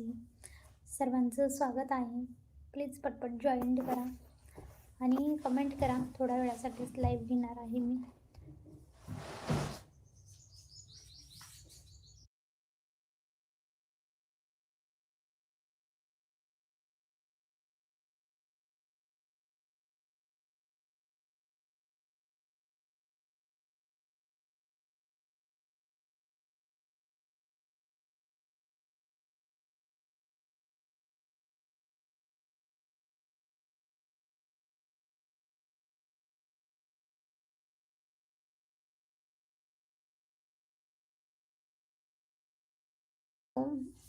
लाईव्हवरती सर्वांचं स्वागत आहे. प्लीज पटपट जॉईन करा. आणि कमेंट करा. थोड्या वेळासाठीच लाईव्ह घेणार आहे मी.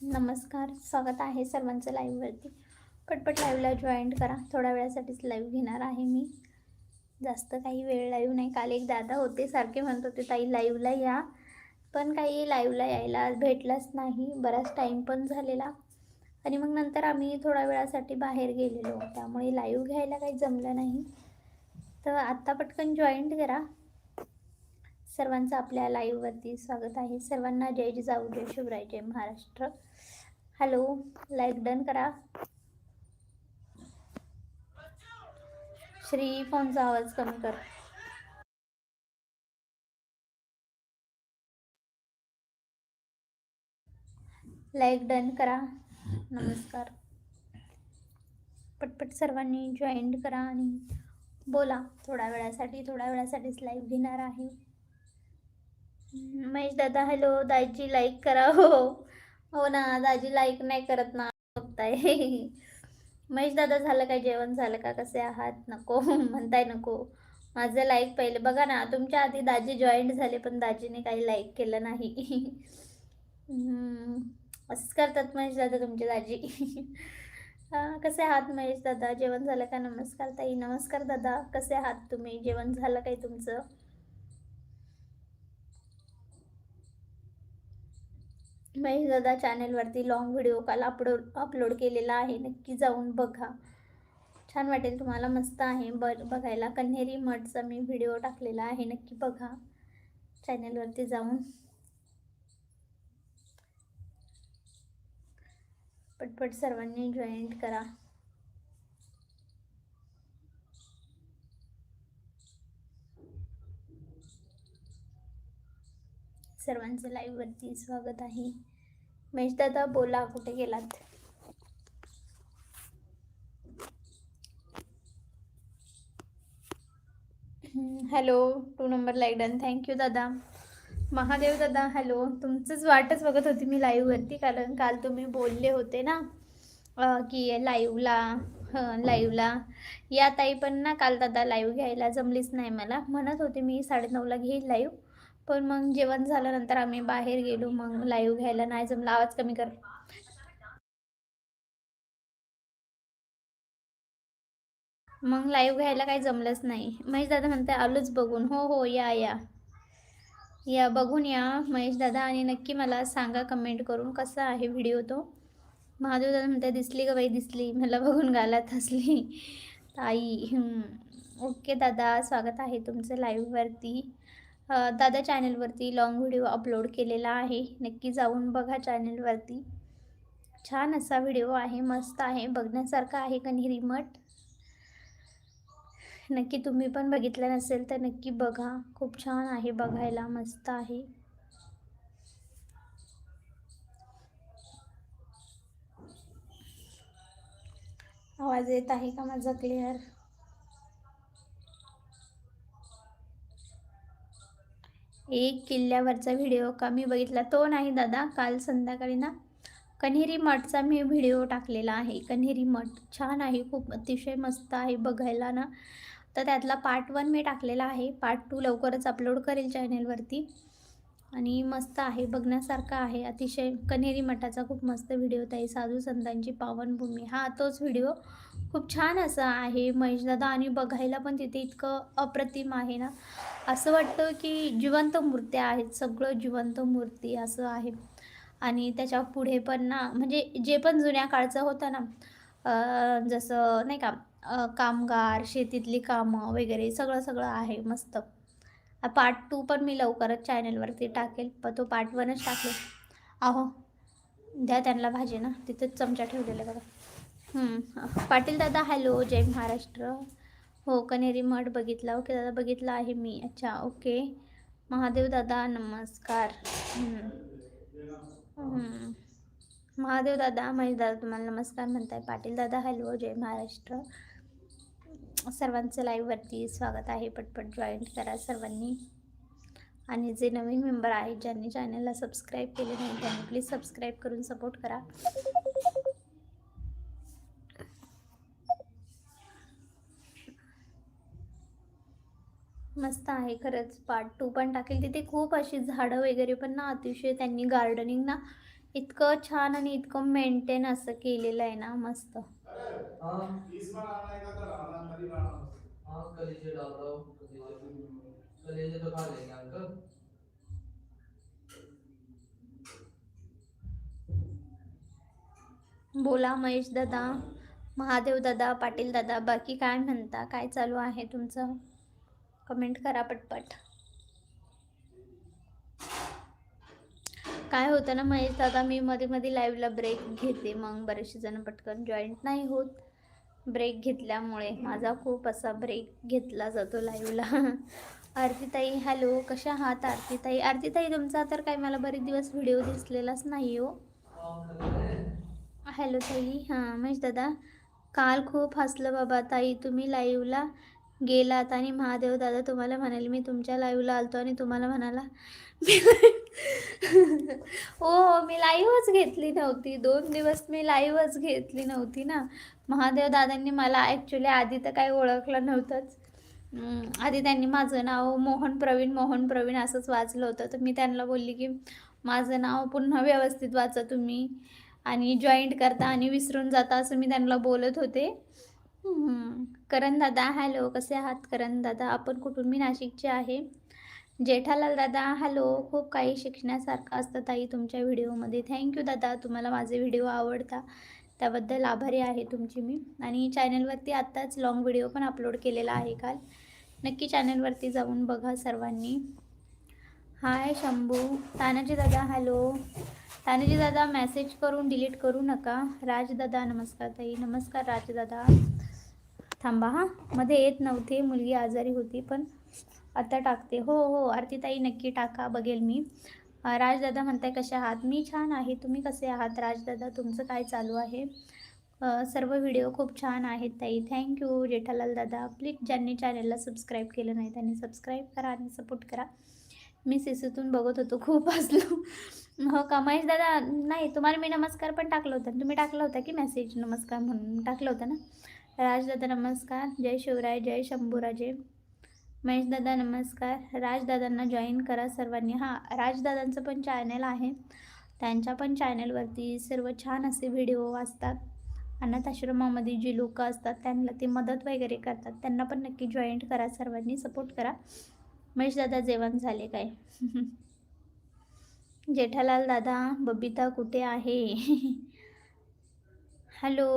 नमस्कार स्वागत आहे सर्वांचं लाईव्हवरती पटपट लाईव्हला जॉईन करा. थोड्या वेळासाठीच लाईव्ह घेणार आहे मी. जास्त काही वेळ लाईव्ह नाही. काल एक दादा होते सारखे म्हणत होते ताई लाईव्हला या. पण काही लाईव्हला यायला भेटलाच नाही. बराच टाईम पण झालेला. आणि मग नंतर आम्ही थोड्या वेळासाठी बाहेर गेलेलो. त्यामुळे लाईव्ह घ्यायला काही जमलं नाही. तर आत्ता पटकन जॉईंट करा. सर्वांचं आपल्या लाईव्हवरती स्वागत आहे. सर्वांना जय जिजाऊ जय शिवराय जय महाराष्ट्र. हॅलो लाईक डन करा. श्री फोनचा आवाज कमी कर. लाईक डन करा. नमस्कार. पटपट सर्वांनी जॉईन करा आणि बोला. थोड्या वेळासाठी थोड्या वेळासाठीच लाईव्ह घेणार आहे. महेश दादा हॅलो दाजी लाईक करा. हो, हो हो. ना दाजी लाईक नाही करत ना. बघताय. महेश दादा झालं काय जेवण? झालं का? कसे आहात? नको. म्हणताय नको. माझं लाईक पहिले. बघा ना तुमच्या आधी दाजी जॉईंट झाले पण दाजीने काही लाईक केलं नाही. असंच करतात महेश दादा तुमचे दाजी. कसे आहात महेश दादा? जेवण झालं का? नमस्कार ताई. नमस्कार दादा. कसे आहात तुम्ही? जेवण झालं काय तुमचं? महेश दादा चॅनेलवरती लॉंग व्हिडिओ काल अपलोड अपलोड केलेला आहे. नक्की जाऊन बघा. छान वाटेल तुम्हाला मस्त आहे. ब बघायला. कन्हेरी मठचा मी व्हिडिओ टाकलेला आहे. नक्की बघा. चॅनेलवरती जाऊन. पटपट सर्वांनी जॉईंट करा. सर्वांचं लाईव्हवरती स्वागत आहे. महेश दादा बोला कुठे गेलात? Hello two number like done thank you दादा. महादेव दादा हॅलो तुमचंच वाटच बघत होती मी लाईव्हवरती कारण काल तुम्ही बोलले होते ना की लाईव्हला लाईव्हला या ताई पण ना काल दादा लाईव्ह घ्यायला जमलीच नाही मला. म्हणत होते मी साडेनऊला घेईल लाईव्ह पण मग जेवण झाल्यानंतर आम्ही बाहेर गेलो मग लाईव्ह घ्यायला नाही जमलं. आवाज कमी कर. मग लाईव्ह घ्यायला काही जमलंच नाही. महेश दादा म्हणते आलोच बघून. हो हो या या. या बघून या. महेश दादा आणि नक्की मला सांगा कमेंट करून कसा आहे व्हिडिओ तो. महादेव दादा म्हणते दिसली का बाई दिसली? मला बघून गालात असली ताई ओके दादा स्वागत आहे तुमचं लाईव्हवरती दादा चॅनलवरती लॉंग व्हिडिओ अपलोड केलेला आहे. नक्की जाऊन बघा चॅनलवरती. छान असा व्हिडिओ आहे मस्त आहे. बघण्यासारखा आहे कन्हेरी मठ नक्की तुम्ही पण बघितलं नसेल तर नक्की बघा. खूप छान आहे बघायला मस्त आहे. आवाज येत आहे का माझा क्लिअर एक किल्ल्यावरचा व्हिडिओ का मी बघितला? तो नाही दादा काल संध्याकाळी ना कन्हेरी मठचा मी व्हिडिओ टाकलेला आहे. कन्हेरी मठ छान आहे खूप अतिशय मस्त आहे बघायला ना. तर त्यातला पार्ट वन मी टाकलेला आहे. पार्ट टू लवकरच अपलोड करेल चॅनेलवरती आणि मस्त आहे बघण्यासारखा आहे. अतिशय कन्हेरी मठाचा खूप मस्त व्हिडिओ आहे. साधू संतांची पावनभूमी. हा तोच व्हिडिओ खूप छान असं आहे. महेशदादा आणि बघायला पण तिथे इतकं अप्रतिम आहे ना. असं वाटतं की जिवंत मूर्त्या आहेत. सगळं जिवंत मूर्ती असं आहे. आणि त्याच्या पुढे पण ना म्हणजे जे पण जुन्या काळचं होतं ना जसं नाही का कामगार शेतीतली कामं वगैरे सगळं सगळं आहे मस्त. पार्ट टू पण मी लवकरच चॅनलवरती टाकेल. पण तो पार्ट वनच टाकेल अहो द्या त्यांना भाजी ना. तिथेच चमचा ठेवलेला बघा. पाटील दादा हॅलो जय महाराष्ट्र. हो कनेरी मठ बघितला. ओके दादा बघितला आहे मी. अच्छा ओके महादेव दादा नमस्कार. महादेव दादा महेश दादा तुम्हाला नमस्कार म्हणताय. पाटील दादा हॅलो जय महाराष्ट्र. सर्वांचं लाईव्हवरती स्वागत आहे. पटपट जॉईन करा सर्वांनी. आणि जे नवीन मेंबर आहेत ज्यांनी चॅनलला सबस्क्राईब केले नाही त्यांनी प्लीज सबस्क्राईब करून सपोर्ट करा. मस्त आहे खरंच. पार्ट टू पण टाकेल. तिथे खूप अशी झाडं वगैरे पण ना अतिशय त्यांनी गार्डनिंग ना इतकं छान आणि इतकं मेंटेन असं केलेलं आहे ना मस्त. बोला महेश दादा महादेव दादा पाटील दादा बाकी काय म्हणता? काय चालू आहे तुमचं? कमेंट करा पटपट. काय होतं ना महेश दादा मी मध्ये मध्ये लाईव्हला ब्रेक घेते. मग बरेचसे जण पटकन जॉईंट नाही होत. ब्रेक घेतल्यामुळे माझा खूप असा ब्रेक घेतला जातो लाईव्हला आरतीताई हॅलो कशा आहात आरतीताई? आरतीताई तुमचा तर काय मला बरेच दिवस व्हिडिओ दिसलेलाच नाही हो. हॅलो ताई. हां महेश दादा. काल खूप हसलं बाबा ताई तुम्ही लाईव्हला गेलात आणि महादेव दादा तुम्हाला म्हणाले मी तुमच्या लाईव्हला आलतो आणि तुम्हाला म्हणाला. हो हो मी लाईव्हच घेतली नव्हती. दोन दिवस मी लाईव्हच घेतली नव्हती ना. महादेव दादांनी मला ॲक्च्युली आधी तर काही ओळखलं नव्हतंच. आधी त्यांनी माझं नाव मोहन प्रवीण मोहन प्रवीण असंच वाचलं होतं. तर मी त्यांना बोलली की माझं नाव पुन्हा व्यवस्थित वाचा तुम्ही आणि जॉईंट करता आणि विसरून जाता असं मी त्यांना बोलत होते. करण दादा हॅलो कसे आहात? करण दादा आपण कुठून? मी नाशिकचे आहे. जेठालाल दादा हॅलो खूप काही शिकण्यासारखं असतं ताई तुमच्या व्हिडिओमध्ये. थँक्यू दादा तुम्हाला माझे व्हिडिओ आवडता. त्याबद्दल आभारी आहे तुमची मी. आणि चॅनलवरती आत्ताच लॉंग व्हिडिओ पण अपलोड केलेला आहे काल. नक्की चॅनलवरती जाऊन बघा सर्वांनी. हाय शंभू. तानाजी दादा हॅलो. तानाजी दादा मेसेज करून डिलीट करू नका. राजदादा नमस्कार ताई. नमस्कार राजदादा थांबा हां. मध्ये येत नव्हते मुलगी आजारी होती पण आता टाकते. हो हो आरतीताई नक्की टाका बघेल मी. राजदादा म्हणताय कसे आहात? मी छान आहे. तुम्ही कसे आहात? राजदादा तुमचं काय चालू आहे? सर्व व्हिडिओ खूप छान आहेत ताई. थँक्यू जेठालाल दादा. प्लीज ज्यांनी चॅनलला सबस्क्राईब केलं नाही त्यांनी सबस्क्राईब करा आणि सपोर्ट करा. मी सिसूतून बघत होतो खूप हसलो. हो का? महेश दादा नाही तुम्हाला मी नमस्कार पण टाकलं होतं. तुम्ही टाकलं होता की मेसेज नमस्कार म्हणून? टाकलं होतं ना? राजदादा नमस्कार जय शिवराय जय शंभूराजे. महेशदादा नमस्कार राजदादांना जॉईन करा सर्वांनी. हां राजदादांचं पण चॅनल आहे. त्यांच्या पण चॅनलवरती सर्व छान असे व्हिडिओ असतात. अनाथ आश्रमामध्ये जी लोकं असतात त्यांना ते मदत वगैरे करतात. त्यांना पण नक्की जॉईंट करा सर्वांनी सपोर्ट करा. महेशदादा जेवण झाले काय? जेठालाल दादा बबिता कुठे आहे? हॅलो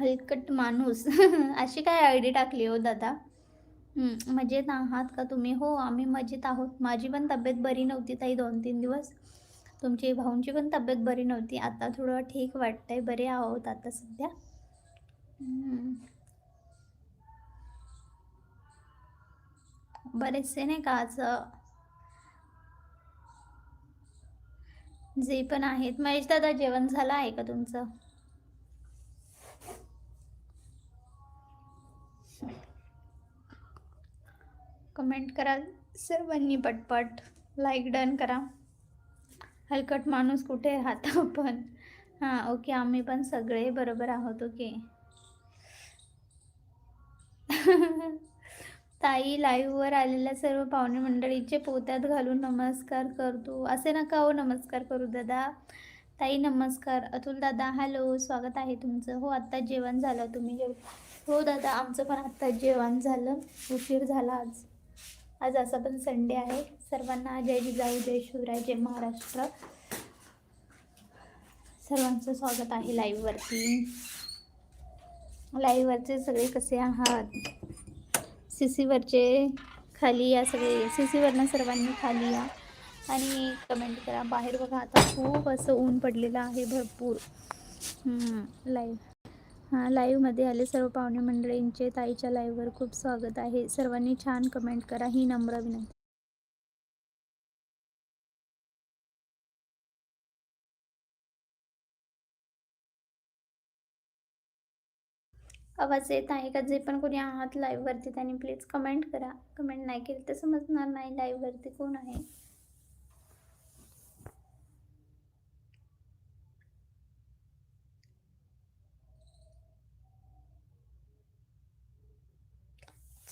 हलकट माणूस. अशी काय आय डी टाकली हो दादा? मजेत आहात का तुम्ही? हो आम्ही मजेत आहोत. माझी पण तब्येत बरी नव्हती ताई दोन तीन दिवस. तुमची भाऊंची पण तब्येत बरी नव्हती. आता थोडं ठीक वाटतंय. बरे आहोत आता सध्या. बरेचसे नाही का असं जे पण आहेत. महेश दादा जेवण झालं आहे का तुमचं? कमेंट करा. सर्वांनी पटपट लाईक डन करा. हलकट माणूस कुठे राहता आपण? हां ओके आम्ही पण सगळे बरोबर आहोत ओके ताई लाईव्हवर आलेल्या सर्व पाहुणे मंडळीचे पोत्यात घालून नमस्कार करतो. असे नका हो नमस्कार करू दादा. ताई नमस्कार. अतुल दादा हॅलो स्वागत आहे तुमचं. हो आत्ता जेवण झालं तुम्ही जेव हो दादा आमचं पण आत्ता जेवण झालं. उशीर झाला आज. आज असा पण संडे आहे. सर्वांना जय जिजाऊ जय शिवराय जय महाराष्ट्र. सर्वांचं स्वागत आहे लाईव्हवरती लाईव्हवरचे सगळे कसे आहात? सी सीवरचे खाली या सगळे. सी सीवरनं सर्वांनी खाली या. आणि कमेंट करा. बाहेर बघा आता खूप असं ऊन पडलेलं आहे भरपूर. लाईव्ह लाईव्हमध्ये आले सर्व पाहुणे मंडळींचे ताईच्या लाईव्हवर खूप स्वागत आहे. सर्वांनी छान कमेंट करा. ही नम्र विनंती. आवाज येत आहे का? जे पण कोणी आहात लाईव्हवरती त्यांनी प्लीज कमेंट करा. कमेंट नाही केली तर समजणार नाही लाईव्हवरती कोण आहे.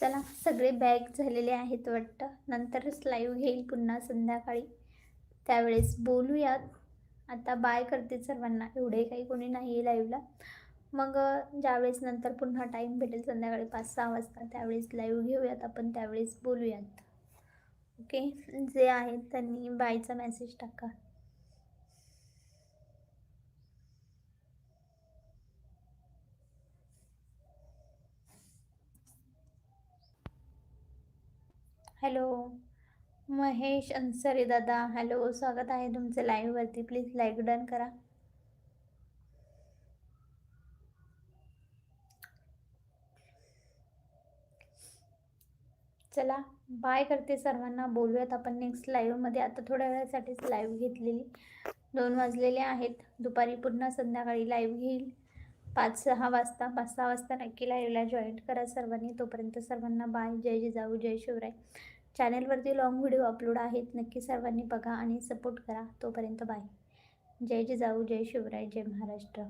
चला सगळे बॅग झालेले आहेत वाटतं. नंतरच लाईव्ह घेईल पुन्हा संध्याकाळी. त्यावेळेस बोलूयात. आता बाय करते सर्वांना. एवढे काही कोणी नाही आहे लाईव्हला मग ज्यावेळेस नंतर पुन्हा टाईम भेटेल संध्याकाळी पाच सहा वाजता त्यावेळेस लाईव्ह घेऊयात आपण. त्यावेळेस बोलूयात. ओके जे आहेत त्यांनी बायचा मेसेज टाका. हॅलो. महेश अन्सरे दादा. हॅलो स्वागत आहे तुमचं लाईव्हवरती प्लीज लाईक डन करा. चला बाय करते सर्वांना. बोलूयात आपण नेक्स्ट लाईव्हमध्ये आता थोड्या वेळासाठीच लाईव्ह घेतलेली. दोन वाजलेले आहेत. दुपारी पुन्हा संध्याकाळी लाईव्ह घेईल. पाच सहा वाजता पाच सहा वाजता नक्की लाईव्हला जॉईन करा सर्वांनी. तोपर्यंत सर्वांना बाय जय जिजाऊ जय शिवराय. चॅनलवरती लॉंग व्हिडिओ अपलोड आहेत. नक्की सर्वांनी बघा आणि सपोर्ट करा. तोपर्यंत बाय जय जिजाऊ जय शिवराय जय महाराष्ट्र.